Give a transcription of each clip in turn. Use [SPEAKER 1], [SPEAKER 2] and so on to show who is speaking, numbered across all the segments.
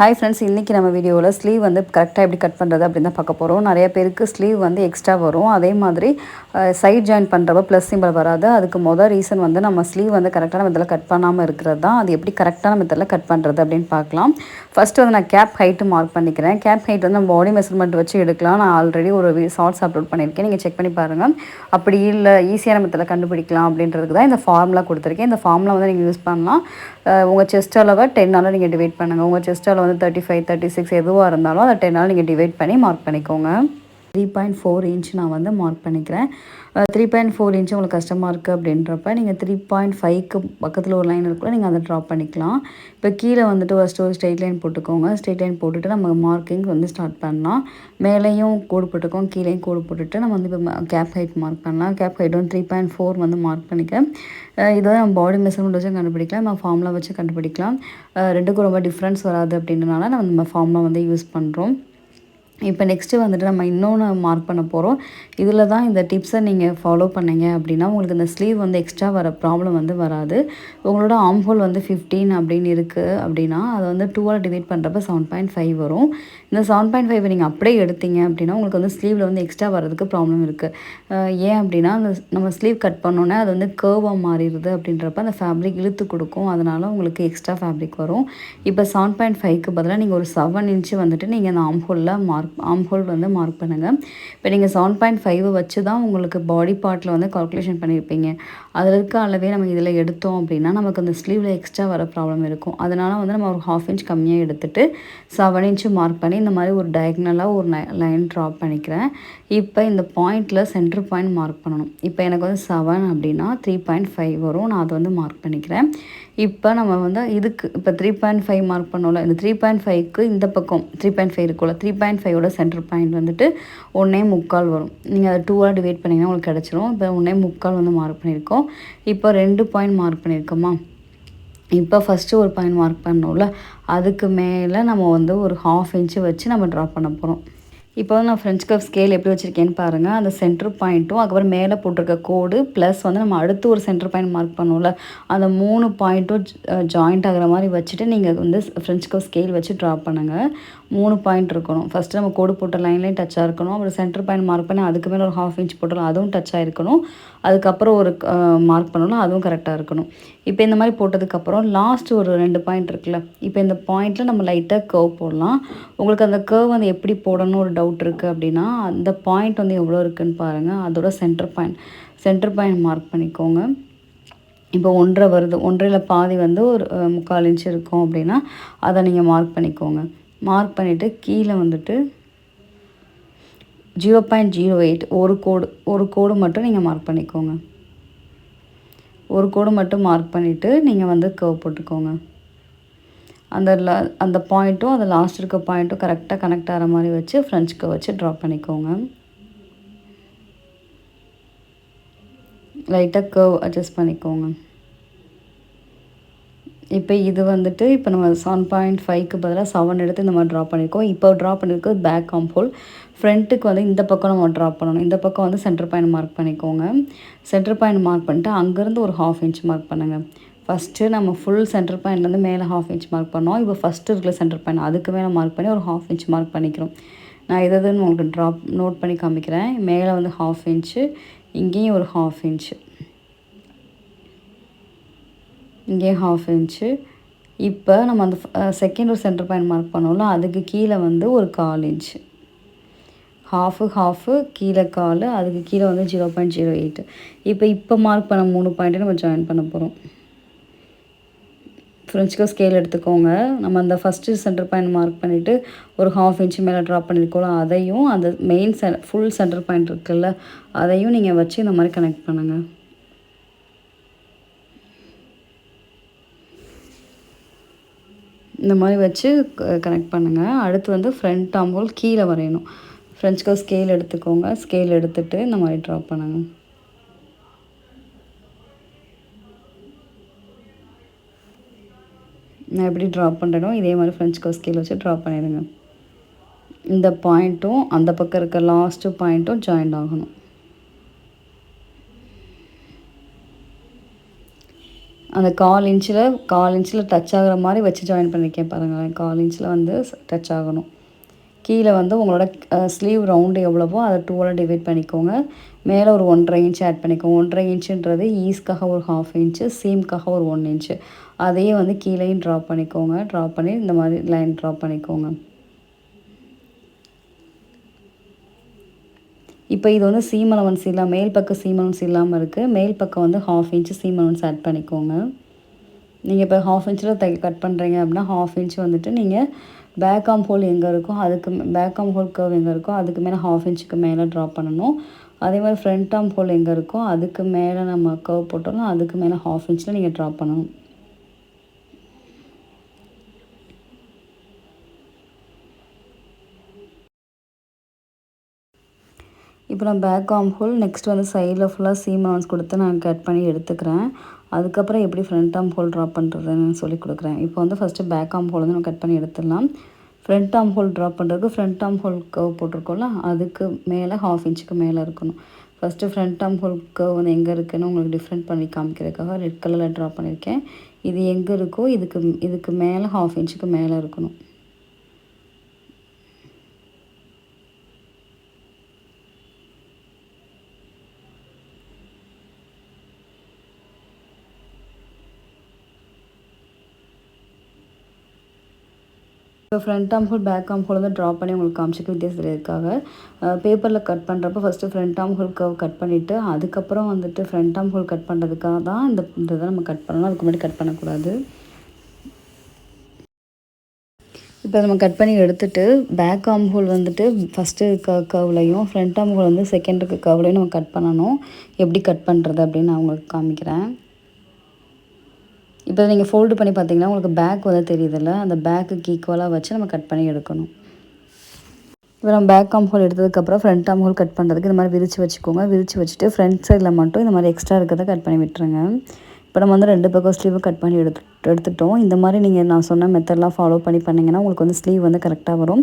[SPEAKER 1] Hi friends இன்றைக்கி நம்ம வீடியோவில் ஸ்லீவ் வந்து கரெக்டாக எப்படி கட் பண்ணுறது அப்படின்னு தான் பார்க்க போகிறோம் நிறைய பேருக்கு ஸ்லீவ் வந்து எக்ஸ்ட்ரா வரும். அதே மாதிரி சைட் ஜாயின் பண்ணுறப்ப ப்ளஸ் சிம்பிள் வராது. அதுக்கு மொதல் ரீசன் வந்து நம்ம ஸ்லீவ் வந்து கரெக்டான மெத்தடில் கட் பண்ணாமல் இருக்கிறது தான். அது எப்படி கரெக்டான மெத்தடில் கட் பண்ணுறது அப்படின்னு பார்க்கலாம். ஃபஸ்ட்டு வந்து நான் கேப் ஹைட்டு மார்க் பண்ணிக்கிறேன். கேப் ஹைட் வந்து நம்ம பாடி மெஷர்மெண்ட் வச்சு எடுக்கலாம். நான் ஆல்ரெடி ஒரு ஷார்ட்ஸ் அப்லோட் பண்ணியிருக்கேன். நீங்கள் செக் பண்ணி பாருங்கள் அப்படி இல்லை ஈஸியான மெத்தடில் கண்டுபிடிக்கலாம் அப்படின்றதுக்கு தான் இந்த ஃபார்முலா கொடுத்துருக்கேன். இந்த ஃபார்முலா வந்து நீங்கள் யூஸ் பண்ணலாம். உங்கள் செஸ்ட் அளவை டென்னால் நீங்கள் டிவைட் பண்ணுங்கள் உங்கள் செஸ்ட் அளவு வந்து தேர்ட்டி ஃபைவ் தேர்ட்டி சிக்ஸ் எதுவாக இருந்தாலும் அதை டென்னால் நீங்கள் டிவைட் பண்ணி மார்க் பண்ணிக்கோங்க. த்ரீ பாயிண்ட் ஃபோர் இன்ச் நான் வந்து மார்க் பண்ணிக்கிறேன். த்ரீ பாயிண்ட் ஃபோர் இன்ச் உங்களுக்கு கஷ்டமாக இருக்குது அப்படின்றப்ப நீங்கள் த்ரீ பாயிண்ட் ஃபைவ்க்கு பக்கத்தில் ஒரு லைன் இருக்குல்ல நீங்கள் அதை ட்ராப் பண்ணிக்கலாம். இப்போ கீழே வந்துட்டு ஃபஸ்ட்டு ஒரு ஸ்ட்ரெயிட் லைன் போட்டுக்கோங்க. ஸ்ட்ரெயிட் லைன் போட்டுட்டு நம்ம மார்க்கிங் வந்து ஸ்டார்ட் பண்ணலாம். மேலேயும் கோடு போட்டுக்கோம் கீழேயும் கோடு போட்டுட்டு நம்ம வந்து இப்போ கேப் ஹைட் மார்க் பண்ணலாம். கேப் ஹைட் வந்து த்ரீ பாயிண்ட் ஃபோர் வந்து மார்க் பண்ணிக்கிறேன். இதை நம்ம பாடி மெஷர்மெண்ட் வச்சு கண்டுபிடிக்கலாம். நம்ம ஃபார்முலா வச்சு கண்டுபிடிக்கலாம். ரெண்டுக்கும் ரொம்ப டிஃப்ரென்ஸ் வராது அப்படின்றனால நம்ம ஃபார்முலா வந்து யூஸ் பண்ணுறோம் இப்போ நெக்ஸ்ட்டு வந்துட்டு நம்ம இன்னொன்று மார்க் பண்ண போகிறோம் இதில் தான் இந்த டிப்ஸை நீங்கள் ஃபாலோ பண்ணீங்க அப்படின்னா உங்களுக்கு இந்த ஸ்லீவ் வந்து எக்ஸ்ட்ரா வர ப்ராப்ளம் வந்து வராது. உங்களோட ஆம்ஹோல் வந்து ஃபிஃப்டீன் அப்படின்னு இருக்குது அப்படின்னா அதை வந்து டூவால் டிவைட் பண்ணுறப்ப செவன் பாயிண்ட் ஃபைவ் வரும். இந்த செவன் பாயிண்ட் ஃபைவ் நீங்கள் அப்படியே எடுத்தீங்க அப்படின்னா உங்களுக்கு வந்து ஸ்லீவில் வந்து எக்ஸ்ட்ரா வர்றதுக்கு ப்ராப்ளம் இருக்குது ஏன் அப்படின்னா அந்த நம்ம ஸ்லீவ் கட் பண்ணோன்னே அது வந்து கேர்வாக மாறிடுது அப்படின்றப்ப அந்த ஃபேப்ரிக் இழுத்து கொடுக்கும். அதனால் உங்களுக்கு எக்ஸ்ட்ரா ஃபேப்ரிக் வரும். இப்போ செவன் பாயிண்ட் ஃபைவ்க்கு பதிலாக நீங்கள் ஒரு செவன் இன்ச்சு வந்துட்டு நீங்கள் அந்த ஆம்ஹோலில் மார்க் மார்க் ஆம் ஹோல் வந்து மார்க் பண்ணுங்கள் இப்போ நீங்கள் செவன் பாயிண்ட் ஃபைவ் வச்சு தான் உங்களுக்கு பாடி பார்ட்டில் வந்து கால்குலேஷன் பண்ணியிருப்பீங்க அதில் இருக்க அளவே நம்ம இதில் எடுத்தோம் அப்படின்னா நமக்கு அந்த ஸ்லீவில் எக்ஸ்ட்ரா வர ப்ராப்ளம் இருக்கும். அதனால் வந்து நம்ம ஒரு ஹாஃப் இன்ச் கம்மியாக எடுத்துகிட்டு செவன் இன்ச்சு மார்க் பண்ணி இந்த மாதிரி ஒரு டயக்னலாக ஒரு லைன் ட்ராப் பண்ணிக்கிறேன். இப்போ இந்த பாயிண்டில் சென்டர் பாயிண்ட் மார்க் பண்ணணும். இப்போ எனக்கு வந்து செவன் அப்படின்னா த்ரீ பாயிண்ட் ஃபைவ் வரும். நான் அதை வந்து மார்க் பண்ணிக்கிறேன். இப்போ நம்ம வந்து இதுக்கு இப்போ த்ரீ பாயிண்ட் ஃபைவ் மார்க் பண்ணோம்ல இந்த த்ரீ பாயிண்ட் ஃபைவ்க்கு இந்த பக்கம் த்ரீ பாயிண்ட் ஃபைவ் இருக்கும்ல த்ரீ பாயிண்ட் ஃபைவோட சென்டர் பாயிண்ட் வந்துட்டு ஒன்றே முக்கால் வரும். நீங்கள் அதை டூவாக டிவைட் பண்ணிங்கன்னா உங்களுக்கு கிடச்சிரும். இப்போ ஒன்றே முக்கால் வந்து மார்க் பண்ணியிருக்கோம். இப்போ ரெண்டு பாயிண்ட் மார்க் பண்ணியிருக்கோமா? இப்போ ஃபஸ்ட்டு ஒரு பாயிண்ட் மார்க் பண்ணோம்ல அதுக்கு மேலே நம்ம வந்து ஒரு ஹாஃப் இன்ச்சு வச்சு நம்ம ட்ரா பண்ண போகிறோம் இப்போ வந்து நான் ஃப்ரெஞ்ச் கப் ஸ்கேல் எப்படி வச்சுருக்கேன்னு பாருங்கள் அந்த சென்டர் பாயிண்ட்டும் அதுக்கப்புறம் மேலே போட்டிருக்க கோடு ப்ளஸ் வந்து நம்ம அடுத்து ஒரு சென்டர் பாயிண்ட் மார்க் பண்ணுவோம்ல. அந்த மூணு பாயிண்ட்டும் ஜாயிண்ட் ஆகிற மாதிரி வச்சுட்டு நீங்கள் வந்து ஃப்ரெஞ்ச் கப் ஸ்கேல் வச்சு ட்ரா பண்ணுங்கள் மூணு பாயிண்ட் இருக்கணும். ஃபஸ்ட்டு நம்ம கோடு போட்ட லைன்லேயும் டச்சாக இருக்கணும். அப்புறம் சென்டர் பாயிண்ட் மார்க் பண்ணி அதுக்கு மேலே ஒரு ஹாஃப் இன்ச் போட்டோம் அதுவும் டச்சாக இருக்கணும். அதுக்கப்புறம் ஒரு மார்க் பண்ணணும். அதுவும் கரெக்டாக இருக்கணும். இப்போ இந்த மாதிரி போட்டதுக்கப்புறம் லாஸ்ட் ஒரு ரெண்டு பாயிண்ட் இருக்குல்ல. இப்போ இந்த பாயிண்ட்டில் நம்ம லைட்டாக கர்வ் போடலாம். உங்களுக்கு அந்த கர்வ் வந்து எப்படி போடணும்னு ஒரு டவுட் இருக்குது அப்படின்னா அந்த பாயிண்ட் வந்து எவ்வளோ இருக்குன்னு பாருங்கள் அதோட centre point centre point mark பண்ணிக்கோங்க. இப்போ ஒன்றரை வருது. ஒன்றரையில் பாதி வந்து ஒரு முக்கால் இன்ச் இருக்கும் அப்படின்னா அதை நீங்கள் மார்க் பண்ணிக்கோங்க. மார்க் பண்ணிவிட்டு கீழே வந்துட்டு ஜீரோ பாயிண்ட் ஜீரோ எயிட் ஒரு கோடு ஒரு கோடு மட்டும் நீங்கள் மார்க் பண்ணிக்கோங்க. ஒரு கோடு மட்டும் மார்க் பண்ணிவிட்டு நீங்கள் வந்து கர்வ் போட்டுக்கோங்க. அந்த அந்த பாயிண்ட்டும் அந்த லாஸ்ட் இருக்க பாயிண்ட்டும் கரெக்டாக கனெக்ட் ஆகிற மாதிரி வச்சு ஃப்ரெஞ்சுக்கு வச்சு ட்ராப் பண்ணிக்கோங்க. லைட்டாக கர்வ் அட்ஜஸ்ட் பண்ணிக்கோங்க. இப்போ இது வந்துட்டு இப்போ நம்ம செவன் பாயிண்ட் ஃபைவ்க்கு பதிலாக செவன் எடுத்து இந்த மாதிரி ட்ரா பண்ணியிருக்கோம் இப்போ ட்ரா பண்ணியிருக்கோம் பேக் காம்போல் ஃப்ரண்ட்டுக்கு வந்து இந்த பக்கம் நம்ம ட்ரா பண்ணணும். இந்த பக்கம் வந்து சென்டர் பாயிண்ட் மார்க் பண்ணிக்கோங்க. சென்டர் பாயிண்ட் மார்க் பண்ணிட்டு அங்கேருந்து ஒரு ஹாஃப் இன்ச் மார்க் பண்ணுங்கள் ஃபஸ்ட்டு நம்ம ஃபுல் சென்டர் பாயிண்ட்லேருந்து மேலே ஹாஃப் இன்ச் மார்க் பண்ணோம். இப்போ ஃபஸ்ட்டு இருக்கிற சென்டர் பாயிண்ட் அதுக்கு மேலே மார்க் பண்ணி ஒரு ஹாஃப் இன்ச் மார்க் பண்ணிக்கிறோம். நான் எதுன்னு உங்களுக்கு ட்ராப் நோட் பண்ணி காமிக்கிறேன். மேலே வந்து ஹாஃப் இன்ச்சு இங்கேயும் ஒரு ஹாஃப் இன்ச்சு இங்கே ஹாஃப் இன்ச்சு இப்போ நம்ம அந்த செகண்ட் ஒரு சென்டர் பாயிண்ட் மார்க் பண்ணோம்ல அதுக்கு கீழே வந்து ஒரு கால் இன்ச்சு ஹாஃபு ஹாஃபு கீழே கால் அதுக்கு கீழே வந்து ஜீரோ பாயிண்ட் ஜீரோ எயிட்டு இப்போ இப்போ மார்க் பண்ண மூணு பாயிண்ட்டு நம்ம ஜாயின் பண்ண போகிறோம் ஃப்ரெஞ்சுக்கு ஸ்கேல் எடுத்துக்கோங்க. நம்ம அந்த ஃபஸ்ட்டு சென்டர் பாயிண்ட் மார்க் பண்ணிவிட்டு ஒரு ஹாஃப் இன்ச் மேலே ட்ராப் பண்ணியிருக்கோம் அதையும் அந்த மெயின் செ ஃபுல் சென்டர் பாயிண்ட் இருக்குல்ல அதையும் நீங்கள் வச்சு இந்த மாதிரி கனெக்ட் பண்ணுங்கள் இந்த மாதிரி வச்சு கனெக்ட் பண்ணுங்கள் அடுத்து வந்து ஃப்ரண்ட் டாம்போல் கீழே வரையணும். ஃப்ரெஞ்ச் ஸ்கேல் எடுத்துக்கோங்க. ஸ்கேல் எடுத்துகிட்டு இந்த மாதிரி ட்ரா பண்ணுங்கள் நான் எப்படி ட்ராப் பண்ணுறேனோ இதே மாதிரி ஃப்ரெஞ்ச் ஸ்கேல் வச்சு ட்ராப் பண்ணிடுங்க. இந்த பாயிண்ட்டும் அந்த பக்கம் இருக்க லாஸ்ட்டு பாயிண்ட்டும் ஜாயின் ஆகணும். அந்த கால் இன்ச்சில் கால் இன்ச்சில் டச் ஆகிற மாதிரி வச்சு ஜாயின் பண்ணியிருக்கேன் பாருங்களேன் கால் இன்ச்சில் வந்து டச் ஆகணும். கீழே வந்து உங்களோட ஸ்லீவ் ரவுண்டு எவ்வளவோ அதை டூவால் டிவைட் பண்ணிக்கோங்க. மேலே ஒரு ஒன்றரை இன்ச் ஆட் பண்ணிக்கோங்க. ஒன்றரை இன்ச்சுன்றது ஈஸ்க்காக ஒரு ஹாஃப் இன்ச்சு சீம்க்காக ஒரு ஒன் இன்ச்சு அதையே வந்து கீழேயும் ட்ரா பண்ணிக்கோங்க. ட்ரா பண்ணி இந்த மாதிரி லைன் ட்ரா பண்ணிக்கோங்க. இப்போ இது வந்து சீம் அலவன்ஸ் இல்லாமல் மேல் பக்கம் சீம் அலவன்ஸ் இல்லாமல் இருக்குது மேல் பக்கம் வந்து half inch seam allowance add பண்ணிக்கோங்க. நீங்கள் இப்போ ஹாஃப் இன்ச்சில் தை கட் பண்ணுறீங்க அப்படின்னா ஹாஃப் இன்ச் வந்துட்டு நீங்கள் பேக் ஆம் ஹோல் எங்கே இருக்கோ அதுக்கு பேக் ஆம் ஹோல் கர்வ் எங்கே இருக்கோ அதுக்கு மேலே ஹாஃப் இன்ச்சுக்கு மேலே ட்ரா பண்ணணும். அதே மாதிரி ஃப்ரண்ட் ஆம் ஹோல் எங்கே இருக்கோ அதுக்கு மேலே நம்ம கர்வ் போட்டோம்னா அதுக்கு மேலே ஹாஃப் இன்ச்சில் நீங்கள் ட்ரா பண்ணணும். இப்போ நான் பேக் ஆம் ஹோல் நெக்ஸ்ட் வந்து சைடில் ஃபுல்லாக சீம் அலவன்ஸ் கொடுத்து நான் கட் பண்ணி எடுத்துக்கிறேன். அதுக்கப்புறம் எப்படி ஃப்ரண்ட் ஆம் ஹோல் ட்ரா பண்ணுறதுன்னு சொல்லி கொடுக்குறேன். இப்போ வந்து ஃபஸ்ட்டு பேக் ஆம் ஹோல் வந்து நம்ம கட் பண்ணி எடுத்துடலாம். ஃப்ரண்ட் ஆம் ஹோல் ட்ரா பண்ணுறதுக்கு ஃப்ரண்ட் ஆம் ஹோல் கவ் போட்டிருக்கோம்ல அதுக்கு மேலே ஹாஃப் இன்ச்சுக்கு மேலே இருக்கணும். ஃபஸ்ட்டு ஃப்ரண்ட் ஆம் ஹோல் கவ் வந்து எங்கே இருக்குதுன்னு உங்களுக்கு டிஃப்ரெண்ட் பண்ணி காமிக்கிறதுக்காக ரெட் கலரில் ட்ரா பண்ணியிருக்கேன் இது எங்கே இருக்கோ இதுக்கு இதுக்கு மேலே ஹாஃப் இன்ச்சுக்கு மேலே இருக்கணும். இப்போ ஃப்ரண்ட் ஆம் ஹோல் பேக் ஆம் ஹோல் வந்து ட்ரா பண்ணி உங்களுக்கு காமிச்சிக்க வித்தியாசத்துக்காக பேப்பரில் கட் பண்ணுறப்ப first front armhole curve cut பண்ணிவிட்டு அதுக்கப்புறம் வந்துட்டு ஃப்ரண்ட் ஆம் ஹோல் கட் பண்ணுறதுக்காக தான் இந்த இதை நம்ம கட் பண்ணணும். அதுக்கு முன்னாடி கட் பண்ணக்கூடாது. இப்போ நம்ம கட் பண்ணி எடுத்துட்டு பேக் ஆம் ஹோல் வந்துட்டு ஃபஸ்ட்டு க கவ்லையும் ஃப்ரண்ட் ஆம் ஹோல் வந்து செகண்ட் கவ்லையும் நம்ம கட் பண்ணணும். எப்படி கட் பண்ணுறது அப்படின்னு நான் உங்களுக்கு காமிக்கிறேன். இப்போ நீங்கள் ஃபோல்டு பண்ணி பார்த்தீங்கன்னா உங்களுக்கு பேக் வந்து தெரியுதுல்ல? அந்த பேக்குக்கு ஈக்குவலாக வச்சு நம்ம கட் பண்ணி எடுக்கணும். இப்போ நம்ம பேக் ஆம் ஹோல் எடுத்ததுக்கப்புறம் ஃப்ரண்ட் ஆம் ஹோல் கட் பண்ணுறதுக்கு இந்த மாதிரி விரித்து வச்சுக்கோங்க. விரித்து வச்சுட்டு ஃப்ரண்ட் சைடில் மட்டும் இந்த மாதிரி எக்ஸ்ட்ரா இருக்கிறத கட் பண்ணி விட்டுருங்க. இப்போ நம்ம வந்து ரெண்டு பக்கம் ஸ்லீவும் கட் பண்ணி எடுத்து எடுத்துட்டோம். இந்த மாதிரி நீங்கள் நான் சொன்ன மெத்தட்லாம் ஃபாலோ பண்ணி பண்ணிங்கன்னா உங்களுக்கு வந்து ஸ்லீவ் வந்து கரெக்டாக வரும்.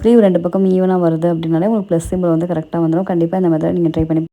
[SPEAKER 1] ஸ்லீவ் ரெண்டு பக்கம் ஈவனாக வருது அப்படின்னாலே உங்களுக்கு ப்ளஸ் சிம்பிள் வந்து கரெக்டாக வந்துடும் கண்டிப்பாக இந்த மெத்தட் நீங்கள் ட்ரை பண்ணி